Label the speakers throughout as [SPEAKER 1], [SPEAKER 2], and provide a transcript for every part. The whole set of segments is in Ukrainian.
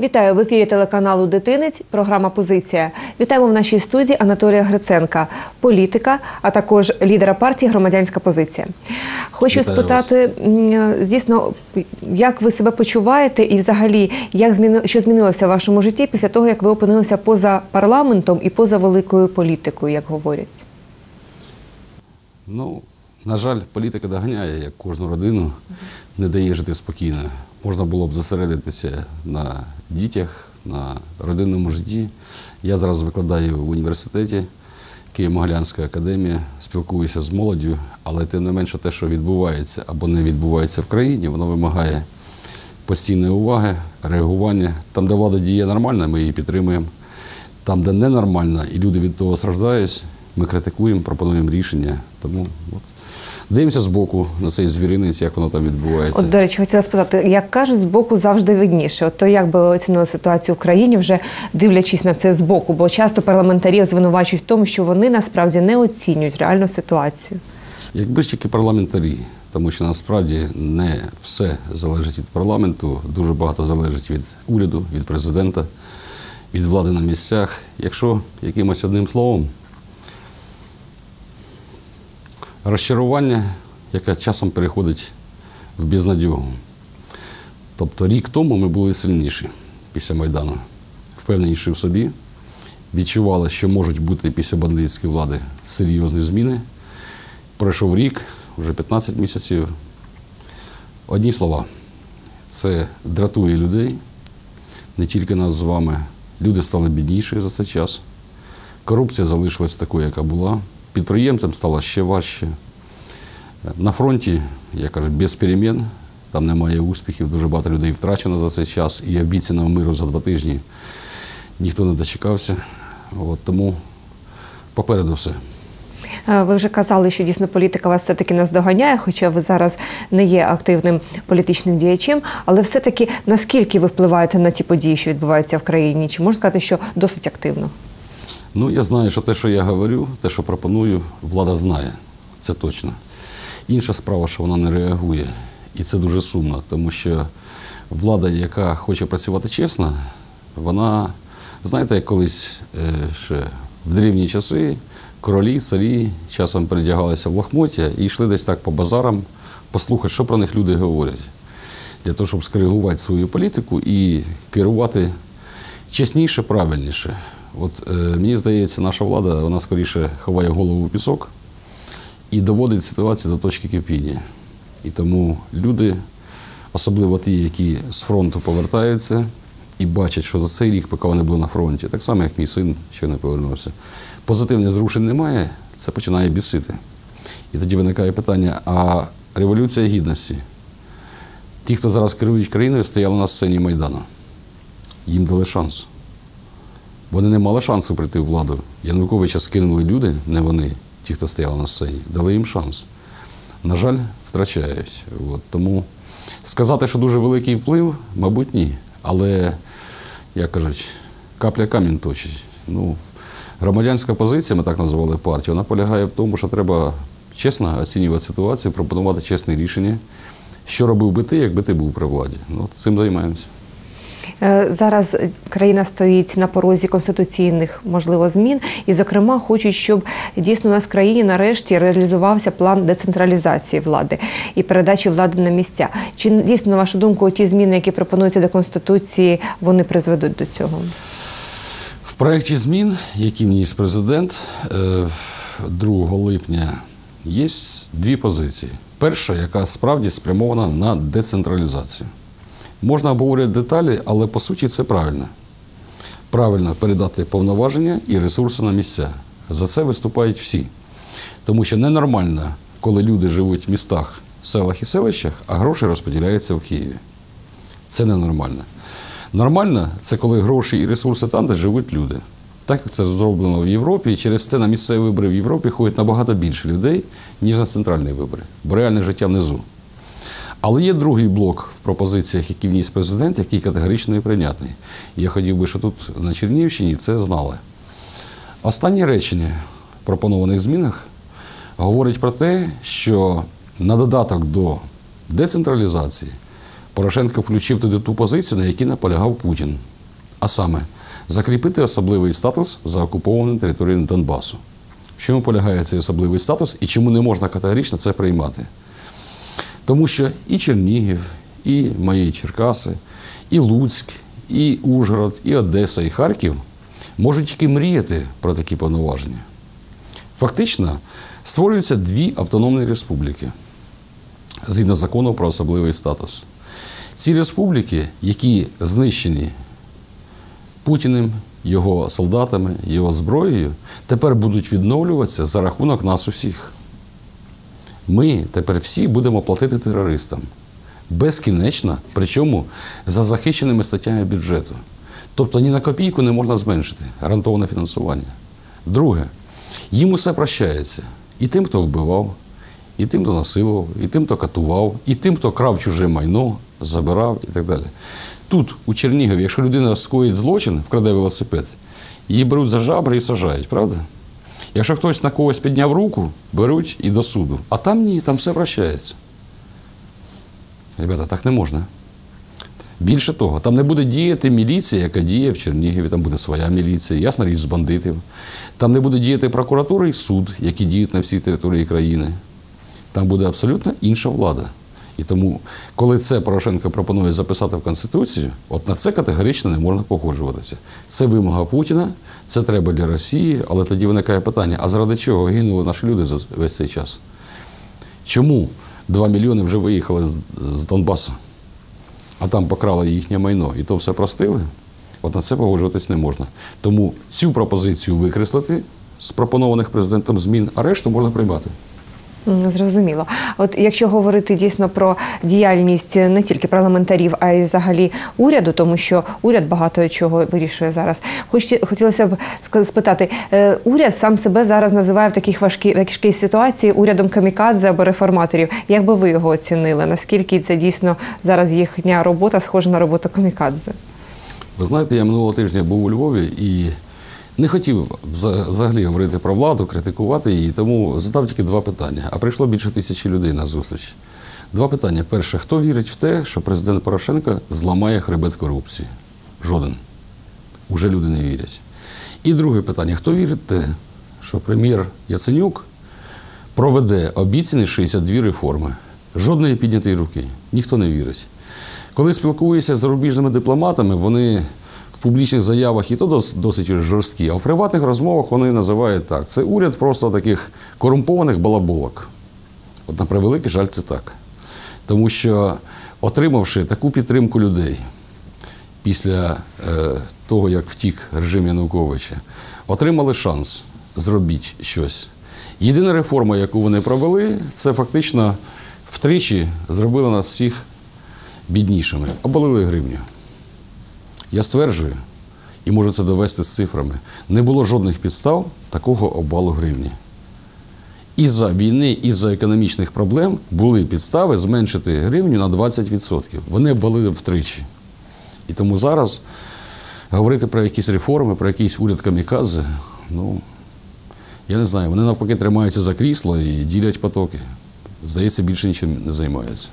[SPEAKER 1] Вітаю в ефірі телеканалу Дитинець. Програма Позиція. Вітаємо в нашій студії Анатолія Гриценка, політика, а також лідера партії Громадянська позиція. Хочу
[SPEAKER 2] Вітаю
[SPEAKER 1] спитати, м, звісно, як ви себе почуваєте, і взагалі, як зміни, що змінилося в вашому житті після того, як ви опинилися поза парламентом і поза великою політикою, як говорять?
[SPEAKER 2] Ну, на жаль, політика доганяє, як кожну родину, не дає жити спокійно. Можна було б зосередитися на дітях, на родинному житті. Я зараз викладаю в університеті Києво-Могилянська академія, спілкуюся з молоддю, але тим не менше те, що відбувається або не відбувається в країні, воно вимагає постійної уваги, реагування. Там, де влада діє нормально, ми її підтримуємо. Там, де ненормально, і люди від того страждають, ми критикуємо, пропонуємо рішення. Тому от, дивимося збоку на цей звіринець, як воно там відбувається.
[SPEAKER 1] От, до речі, хотіла спитати, як кажуть, збоку завжди видніше. От то як би ви оцінили ситуацію в країні, вже дивлячись на це збоку, бо часто парламентарів звинувачують в тому, що вони насправді не оцінюють реальну ситуацію.
[SPEAKER 2] Якби ж тільки парламентарі, тому що насправді не все залежить від парламенту, дуже багато залежить від уряду, від президента, від влади на місцях. Якщо якимось одним словом, розчарування, яке часом переходить в безнадьогу. Тобто рік тому ми були сильніші після Майдану, впевненіші в собі, відчували, що можуть бути після бандитської влади серйозні зміни. Пройшов рік, вже 15 місяців. Одні слова. Це дратує людей, не тільки нас з вами. Люди стали бідніші за цей час. Корупція залишилась такою, яка була. Підприємцям стало ще важче. На фронті, я кажу, без перемін, там немає успіхів, дуже багато людей втрачено за цей час, і обіцяного миру за два тижні ніхто не дочекався. От, тому попереду все.
[SPEAKER 1] Е, Ви вже казали, що дійсно політика вас все-таки наздоганяє, хоча ви зараз не є активним політичним діячем. Але все-таки наскільки ви впливаєте на ті події, що відбуваються в країні? Чи можна сказати, що досить активно?
[SPEAKER 2] Ну, я знаю, що те, що я говорю, те, що пропоную, влада знає. Це точно. Інша справа, що вона не реагує. І це дуже сумно, тому що влада, яка хоче працювати чесно, вона, знаєте, як колись е, ще в древні часи королі, царі часом передягалися в лохмоття і йшли десь так по базарам послухати, що про них люди говорять. Для того, щоб скоригувати свою політику і керувати чесніше, правильніше. От е, мені здається, наша влада вона скоріше ховає голову в пісок і доводить ситуацію до точки кипіння. І тому люди, особливо ті, які з фронту повертаються і бачать, що за цей рік, поки вони були на фронті, так само, як мій син, що не повернувся, позитивних зрушень немає, це починає бісити. І тоді виникає питання: а революція гідності? Ті, хто зараз керують країною, стояли на сцені Майдану. Їм дали шанс. Вони не мали шансу прийти в владу. Януковича скинули люди, не вони, ті, хто стояли на сцені, дали їм шанс. На жаль, втрачають. От. Тому сказати, що дуже великий вплив, мабуть, ні. Але, як кажуть, капля камінь точить. Ну, громадянська позиція, ми так називали партію, вона полягає в тому, що треба чесно оцінювати ситуацію, пропонувати чесне рішення. Що робив би ти, якби ти був при владі? Ну, цим займаємося.
[SPEAKER 1] Е, Зараз країна стоїть на порозі конституційних, можливо, змін, і, зокрема, хочуть, щоб дійсно у нас в країні нарешті реалізувався план децентралізації влади і передачі влади на місця. Чи дійсно, на вашу думку, ті зміни, які пропонуються до конституції, вони призведуть до цього?
[SPEAKER 2] В проєкті змін, які вніс президент е, 2 липня, є дві позиції. Перша, яка справді спрямована на децентралізацію. Можна обговорювати деталі, але по суті це правильно. Правильно передати повноваження і ресурси на місця. За це виступають всі. Тому що ненормально, коли люди живуть в містах, селах і селищах, а гроші розподіляються в Києві. Це ненормально. Нормально це коли гроші і ресурси там, де живуть люди. Так як це зроблено в Європі, і через те на місцеві вибори в Європі ходять набагато більше людей, ніж на центральні вибори, бо реальне життя внизу. Але є другий блок в пропозиціях, які вніс президент, який категорично і прийнятний. Я хотів би, що тут на Чернігівщині це знали. Останнє речення в пропонованих змінах говорить про те, що на додаток до децентралізації Порошенко включив туди ту позицію, на якій наполягав Путін. А саме, закріпити особливий статус за окупованою територією Донбасу. В чому полягає цей особливий статус і чому не можна категорично це приймати? Тому що і Чернігів, і мої Черкаси, і Луцьк, і Ужгород, і Одеса, і Харків можуть тільки мріяти про такі повноваження. Фактично створюються дві автономні республіки згідно закону про особливий статус. Ці республіки, які знищені Путіним, його солдатами, його зброєю, тепер будуть відновлюватися за рахунок нас усіх. Ми тепер всі будемо платити терористам безкінечно, причому за захищеними статтями бюджету. Тобто ні на копійку не можна зменшити гарантоване фінансування. Друге, їм усе прощається. І тим, хто вбивав, і тим, хто насилував, і тим, хто катував, і тим, хто крав чуже майно, забирав і так далі. Тут, у Чернігові, якщо людина скоїть злочин, вкраде велосипед, її беруть за жабри і сажають, правда? Якщо хтось на когось підняв руку, беруть і до суду. А там ні, там все прощається. Ребята, так не можна. Більше того, там не буде діяти міліція, яка діє в Чернігові, там буде своя міліція, ясна річ з бандитів. Там не буде діяти прокуратура і суд, які діють на всій території країни. Там буде абсолютно інша влада. І тому, коли це Порошенко пропонує записати в Конституцію, от на це категорично не можна погоджуватися. Це вимога Путіна, це треба для Росії, але тоді виникає питання: а заради чого гинули наші люди за весь цей час? Чому 2 мільйони вже виїхали з, Донбасу, а там покрали їхнє майно і то все простили? От на це погоджуватись не можна. Тому цю пропозицію викреслити з пропонованих президентом змін, а решту можна приймати.
[SPEAKER 1] Зрозуміло. От якщо говорити дійсно про діяльність не тільки парламентарів, а й взагалі уряду, тому що уряд багато чого вирішує зараз. Хоч хотілося б спитати, е, уряд сам себе зараз називає в таких важкій ситуації урядом камікадзе або реформаторів. Як би ви його оцінили? Наскільки це дійсно зараз їхня робота схожа на роботу камікадзе?
[SPEAKER 2] Ви знаєте, я минулого тижня був у Львові і не хотів взагалі говорити про владу, критикувати її, тому задав тільки два питання. А прийшло більше тисячі людей на зустріч. Два питання. Перше, хто вірить в те, що президент Порошенко зламає хребет корупції? Жоден. Уже люди не вірять. І друге питання: хто вірить в те, що прем'єр Яценюк проведе обіцяні 62 реформи? Жодної піднятої руки. Ніхто не вірить. Коли спілкуюся з зарубіжними дипломатами, вони публічних заявах і то досить жорсткі, а в приватних розмовах вони називають так. Це уряд просто таких корумпованих балаболок. От на превеликий жаль, це так. Тому що, отримавши таку підтримку людей після е, того, як втік режим Януковича, отримали шанс зробити щось. Єдина реформа, яку вони провели, це фактично втричі зробили нас всіх біднішими, обвалили гривню. Я стверджую, і можу це довести з цифрами, не було жодних підстав такого обвалу гривні. Із-за війни, із-за економічних проблем були підстави зменшити гривню на 20%. Вони обвалили втричі. І тому зараз говорити про якісь реформи, про якийсь уряд камікадзе, ну, я не знаю, вони навпаки тримаються за крісло і ділять потоки. Здається, більше нічим не займаються.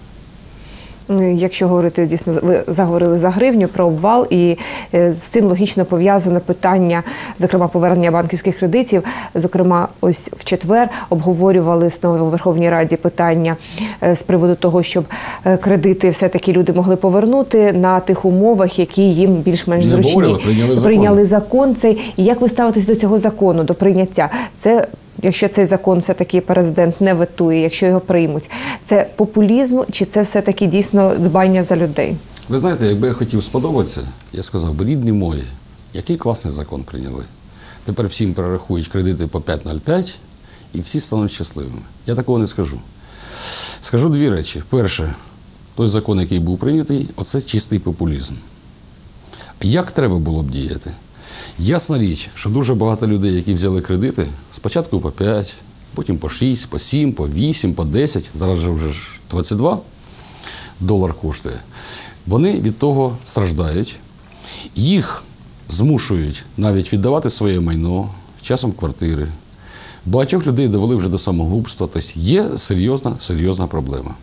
[SPEAKER 1] Ну, Якщо говорити дійсно, ви заговорили за гривню про обвал, і е, з цим логічно пов'язане питання, зокрема повернення банківських кредитів. Зокрема, ось в четвер обговорювали знову у Верховній Раді питання е, з приводу того, щоб е, кредити все-таки люди могли повернути на тих умовах, які їм більш-менш зручні.
[SPEAKER 2] прийняли закон.
[SPEAKER 1] Прийняли закон цей. І як ви ставитесь до цього закону, до прийняття? Це якщо цей закон все-таки президент не ветує, якщо його приймуть, це популізм чи це все-таки дійсно дбання за людей?
[SPEAKER 2] Ви знаєте, якби я хотів сподобатися, я сказав би, рідні мої, який класний закон прийняли. Тепер всім перерахують кредити по 5,05 і всі стануть щасливими. Я такого не скажу. Скажу дві речі. Перше, той закон, який був прийнятий, оце чистий популізм. Як треба було б діяти? Ясна річ, що дуже багато людей, які взяли кредити, спочатку по 5, потім по 6, по 7, по 8, по 10, зараз же вже 22 долар коштує. Вони від того страждають. Їх змушують навіть віддавати своє майно, часом квартири. Багатьох людей довели вже до самогубства. Тобто є серйозна, серйозна проблема.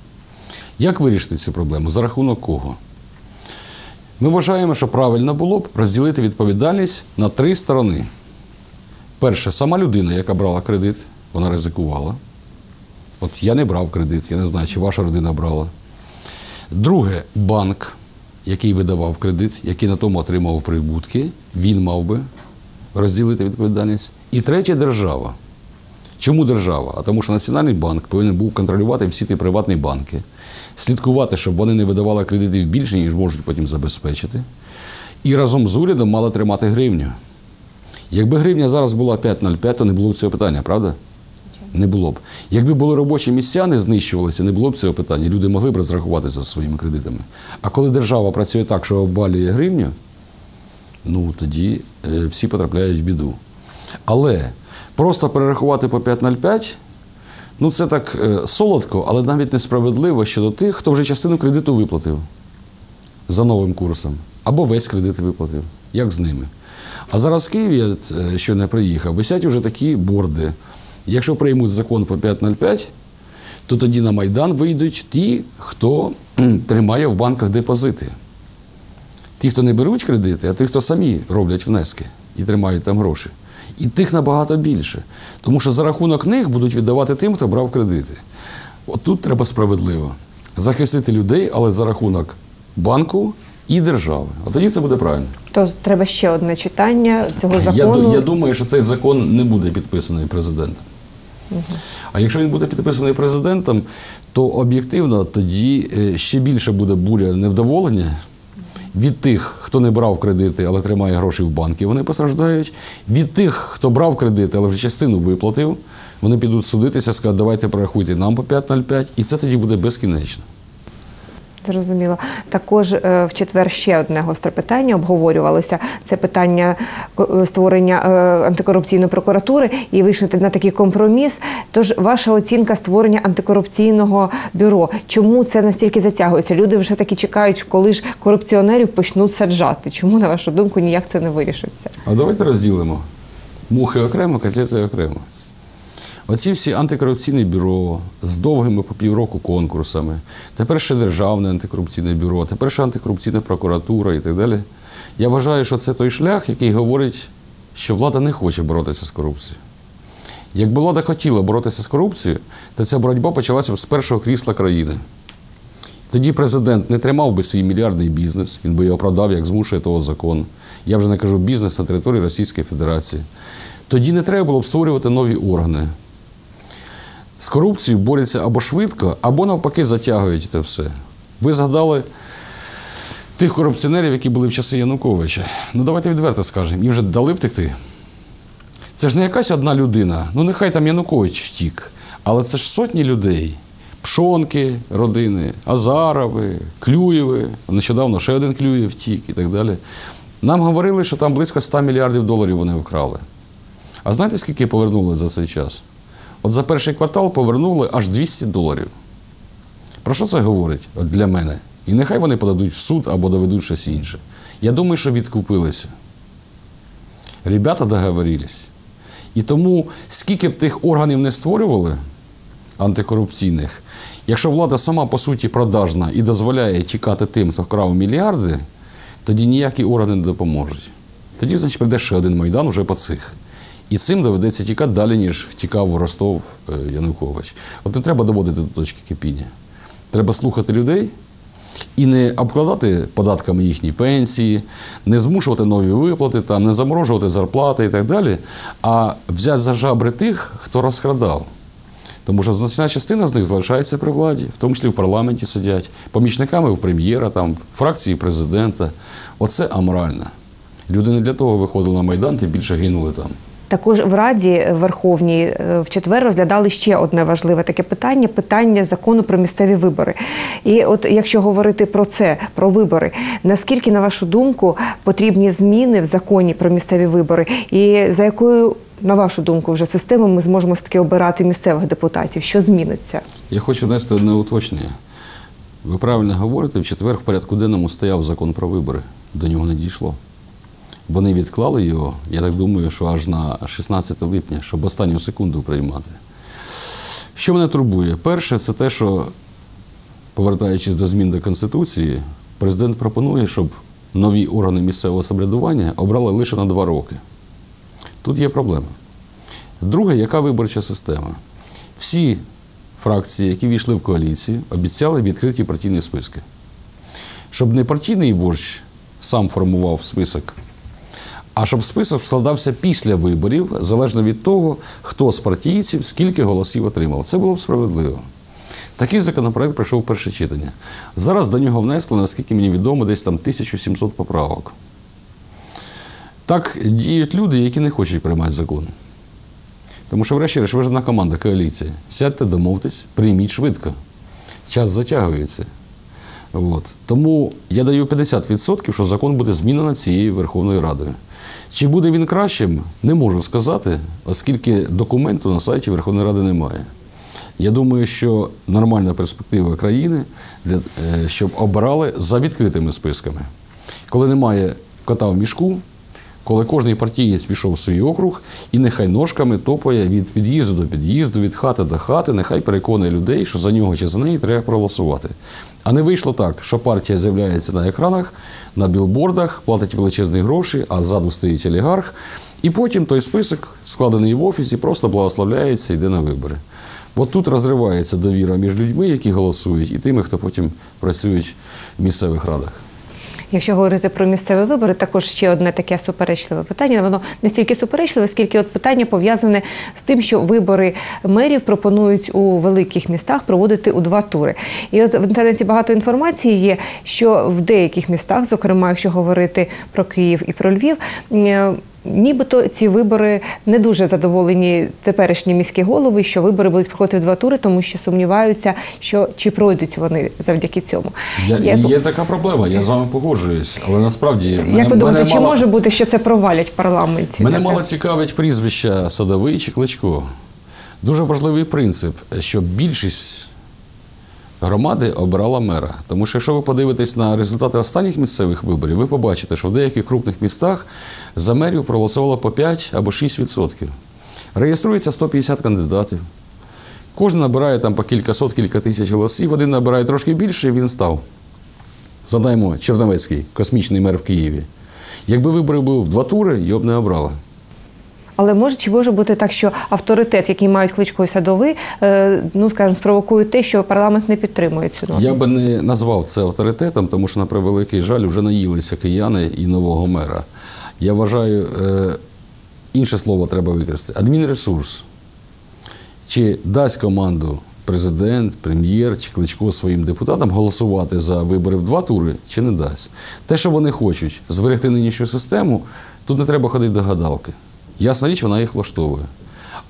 [SPEAKER 2] Як вирішити цю проблему? За рахунок кого? Ми вважаємо, що правильно було б розділити відповідальність на три сторони. Перше, сама людина, яка брала кредит, вона ризикувала. От я не брав кредит, я не знаю, чи ваша родина брала. Друге, банк, який видавав кредит, який на тому отримав прибутки, він мав би розділити відповідальність. І третє держава. Чому держава? А тому, що Національний банк повинен був контролювати всі ті приватні банки, слідкувати, щоб вони не видавали кредитів більше, ніж можуть потім забезпечити. І разом з урядом мали тримати гривню. Якби гривня зараз була 5,05, то не було б цього питання, правда? Не було б. Якби були робочі місця, не знищувалися, не було б цього питання. Люди могли б розрахуватися за своїми кредитами. А коли держава працює так, що обвалює гривню, ну тоді е, всі потрапляють в біду. Але просто перерахувати по 5,05, ну це так е, солодко, але навіть несправедливо щодо тих, хто вже частину кредиту виплатив за новим курсом, або весь кредит виплатив. Як з ними? А зараз в Києві, я е, не приїхав, висять уже такі борди. Якщо приймуть закон по 5,05, то тоді на Майдан вийдуть ті, хто тримає в банках депозити. Ті, хто не беруть кредити, а ті, хто самі роблять внески і тримають там гроші. І тих набагато більше. Тому що за рахунок них будуть віддавати тим, хто брав кредити. От тут треба справедливо захистити людей, але за рахунок банку і держави. От тоді це буде правильно.
[SPEAKER 1] То треба ще одне читання цього закону.
[SPEAKER 2] ду- я думаю, що цей закон не буде підписаний президентом. А якщо він буде підписаний президентом, то об'єктивно тоді е, ще більше буде буря невдоволення від тих, хто не брав кредити, але тримає гроші в банки, вони постраждають. Від тих, хто брав кредити, але вже частину виплатив, вони підуть судитися, скажуть, давайте перерахуйте нам по 5,05, і це тоді буде безкінечно.
[SPEAKER 1] Зрозуміло. Також е, в четвер ще одне гостре питання обговорювалося. Це питання ко- створення е, антикорупційної прокуратури і вийшли на такий компроміс. Тож ваша оцінка створення антикорупційного бюро. Чому це настільки затягується? Люди вже таки чекають, коли ж корупціонерів почнуть саджати. Чому, на вашу думку, ніяк це не вирішиться?
[SPEAKER 2] А давайте розділимо мухи окремо, котлети окремо. Оці всі антикорупційне бюро з довгими по півроку конкурсами, тепер ще Державне антикорупційне бюро, тепер ще антикорупційна прокуратура і так далі. Я вважаю, що це той шлях, який говорить, що влада не хоче боротися з корупцією. Якби влада хотіла боротися з корупцією, то ця боротьба почалася б з першого крісла країни. Тоді президент не тримав би свій мільярдний бізнес, він би його продав, як змушує того закон. Я вже не кажу бізнес на території Російської Федерації. Тоді не треба було б створювати нові органи. З корупцією борються або швидко, або навпаки затягують це все. Ви згадали тих корупціонерів, які були в часи Януковича. Ну давайте відверто скажемо, їм вже дали втекти. Це ж не якась одна людина. Ну нехай там Янукович втік, але це ж сотні людей. Пшонки, родини, Азарови, Клюєви. Нещодавно ще один Клюєв втік і так далі. Нам говорили, що там близько 100 мільярдів доларів вони вкрали. А знаєте, скільки повернули за цей час? От за перший квартал повернули аж 200 доларів. Про що це говорить для мене? І нехай вони подадуть в суд або доведуть щось інше. Я думаю, що відкупилися. Ребята договорились. І тому, скільки б тих органів не створювали антикорупційних, якщо влада сама по суті продажна і дозволяє тікати тим, хто крав мільярди, тоді ніякі органи не допоможуть. Тоді, значить, прийде ще один майдан уже по цих. І цим доведеться тікати далі, ніж втікав у Ростов е, Янукович. От не треба доводити до точки кипіння. Треба слухати людей і не обкладати податками їхні пенсії, не змушувати нові виплати, там, не заморожувати зарплати і так далі, а взяти за жабри тих, хто розкрадав. Тому що значна частина з них залишається при владі, в тому числі в парламенті сидять, помічниками в прем'єра, там, фракції президента. Оце аморально. Люди не для того виходили на Майдан, тим більше гинули там.
[SPEAKER 1] Також в Раді Верховній е, в четвер розглядали ще одне важливе таке питання питання закону про місцеві вибори. І от якщо говорити про це, про вибори, наскільки, на вашу думку, потрібні зміни в законі про місцеві вибори, і за якою, на вашу думку, вже системою ми зможемо таки обирати місцевих депутатів? Що зміниться?
[SPEAKER 2] Я хочу внести одне уточнення. Ви правильно говорите, в четвер в порядку денному стояв закон про вибори. До нього не дійшло. Вони відклали його, я так думаю, що аж на 16 липня, щоб останню секунду приймати. Що мене турбує? Перше, це те, що, повертаючись до змін до Конституції, президент пропонує, щоб нові органи місцевого самоврядування обрали лише на два роки. Тут є проблема. Друге, яка виборча система? Всі фракції, які війшли в коаліцію, обіцяли відкриті партійні списки. Щоб не партійний вождь сам формував список, а щоб список складався після виборів, залежно від того, хто з партійців скільки голосів отримав. Це було б справедливо. Такий законопроект пройшов перше читання. Зараз до нього внесли, наскільки мені відомо, десь там 1700 поправок. Так діють люди, які не хочуть приймати закон. Тому що, врешті-решт, ви ж одна команда коаліції. Сядьте, домовтесь, прийміть швидко. Час затягується. От. Тому я даю 50%, що закон буде змінено цією Верховною Радою. Чи буде він кращим, не можу сказати, оскільки документу на сайті Верховної Ради немає. Я думаю, що нормальна перспектива країни, для, е, щоб обирали за відкритими списками. Коли немає кота в мішку, коли кожний партієць пішов в свій округ і нехай ножками топає від під'їзду до під'їзду, від хати до хати, нехай переконує людей, що за нього чи за неї треба проголосувати. А не вийшло так, що партія з'являється на екранах, на білбордах, платить величезні гроші, а ззаду стоїть олігарх. І потім той список, складений в офісі, просто благословляється і йде на вибори. От тут розривається довіра між людьми, які голосують, і тими, хто потім працюють в місцевих радах.
[SPEAKER 1] Якщо говорити про місцеві вибори, також ще одне таке суперечливе питання. Воно не стільки суперечливе, скільки от питання пов'язане з тим, що вибори мерів пропонують у великих містах проводити у два тури. І от в інтернеті багато інформації є, що в деяких містах, зокрема, якщо говорити про Київ і про Львів. Нібито ці вибори не дуже задоволені теперішні міські голови, що вибори будуть проходити в два тури, тому що сумніваються, що чи пройдуть вони завдяки цьому.
[SPEAKER 2] Я,
[SPEAKER 1] Як-
[SPEAKER 2] Є така проблема, я з вами погоджуюсь, але насправді
[SPEAKER 1] Як ви думаєте, чи
[SPEAKER 2] мало,
[SPEAKER 1] може бути, що це провалять в парламенті?
[SPEAKER 2] мене мало цікавить прізвища Садовий чи Кличко. Дуже важливий принцип, що більшість громади обирала мера. Тому що якщо ви подивитесь на результати останніх місцевих виборів, ви побачите, що в деяких крупних містах за мерів проголосувало по 5 або 6%. Реєструється 150 кандидатів. Кожен набирає там по кількасот, кілька тисяч голосів, один набирає трошки більше, і він став. Згадаємо, Черновецький, космічний мер в Києві. Якби вибори були в два тури, його б не обрали.
[SPEAKER 1] Але може чи може бути так, що авторитет, який мають кличко і садовий, е, ну скажімо, спровокує те, що парламент не підтримує цю норму?
[SPEAKER 2] Я би не назвав це авторитетом, тому що, на превеликий жаль, вже наїлися кияни і нового мера. Я вважаю, е, інше слово треба використати адмінресурс. Чи дасть команду президент, прем'єр чи кличко своїм депутатам голосувати за вибори в два тури, чи не дасть? Те, що вони хочуть зберегти нинішню систему, тут не треба ходити до гадалки. Ясна річ, вона їх влаштовує.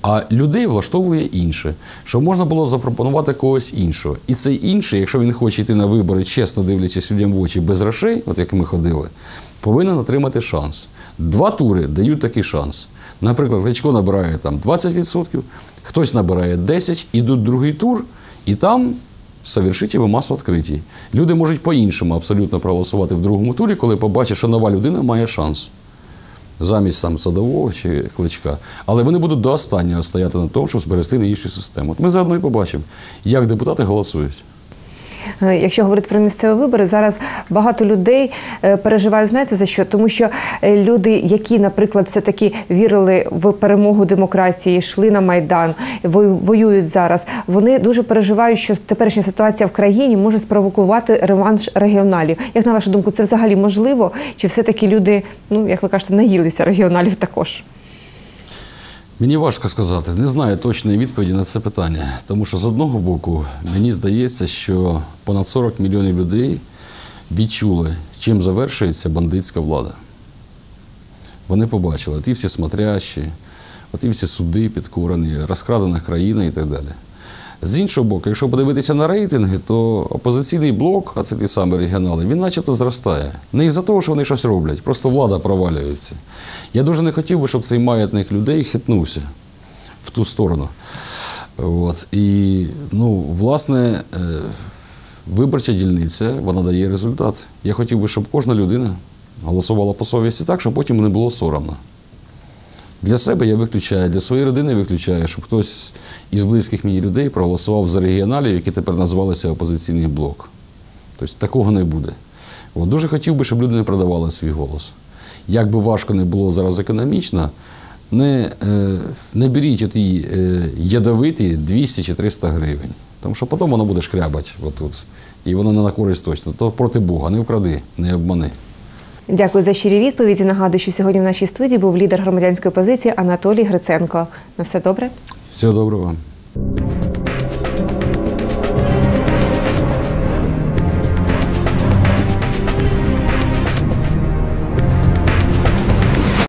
[SPEAKER 2] А людей влаштовує інше, що можна було запропонувати когось іншого. І цей інший, якщо він хоче йти на вибори, чесно дивлячись людям в очі без грошей, от як ми ходили, повинен отримати шанс. Два тури дають такий шанс. Наприклад, Кличко набирає там 20%, хтось набирає 10%, ідуть другий тур, і там совершительно масу відкриті. Люди можуть по-іншому абсолютно проголосувати в другому турі, коли побачать, що нова людина має шанс замість там садового чи кличка. Але вони будуть до останнього стояти на тому, щоб зберегти нинішню систему. От ми заодно і побачимо, як депутати голосують.
[SPEAKER 1] Е, Якщо говорити про місцеві вибори, зараз багато людей е, переживають, знаєте за що? Тому що е, люди, які, наприклад, все таки вірили в перемогу демократії, йшли на майдан, вою- воюють зараз. Вони дуже переживають, що теперішня ситуація в країні може спровокувати реванш регіоналів. Як на вашу думку, це взагалі можливо? Чи все таки люди, ну як ви кажете, наїлися регіоналів також?
[SPEAKER 2] Мені важко сказати, не знаю точної відповіді на це питання. Тому що з одного боку, мені здається, що понад 40 мільйонів людей відчули, чим завершується бандитська влада. Вони побачили ті всі смотрящі, ті всі суди підкурені, розкрадена країна і так далі. З іншого боку, якщо подивитися на рейтинги, то опозиційний блок, а це ті самі регіонали, він начебто зростає. Не із-за того, що вони щось роблять, просто влада провалюється. Я дуже не хотів би, щоб цей маятник людей хитнувся в ту сторону. От. І, ну, власне, е, виборча дільниця вона дає результат. Я хотів би, щоб кожна людина голосувала по совісті так, щоб потім не було соромно. Для себе я виключаю, для своєї родини виключаю, щоб хтось із близьких мені людей проголосував за регіоналів, які тепер назвалися опозиційний блок. Тобто такого не буде. От, дуже хотів би, щоб люди не продавали свій голос. Як би важко не було зараз економічно, не, е, не беріть ті е, ядовиті 200 чи 300 гривень. Тому що потім воно буде шкрябати отут. І воно не на користь точно. То проти Бога, не вкради, не обмани.
[SPEAKER 1] Дякую за щирі відповіді. Нагадую, що сьогодні в нашій студії був лідер громадянської позиції Анатолій Гриценко. На все добре.
[SPEAKER 2] Всього доброго вам.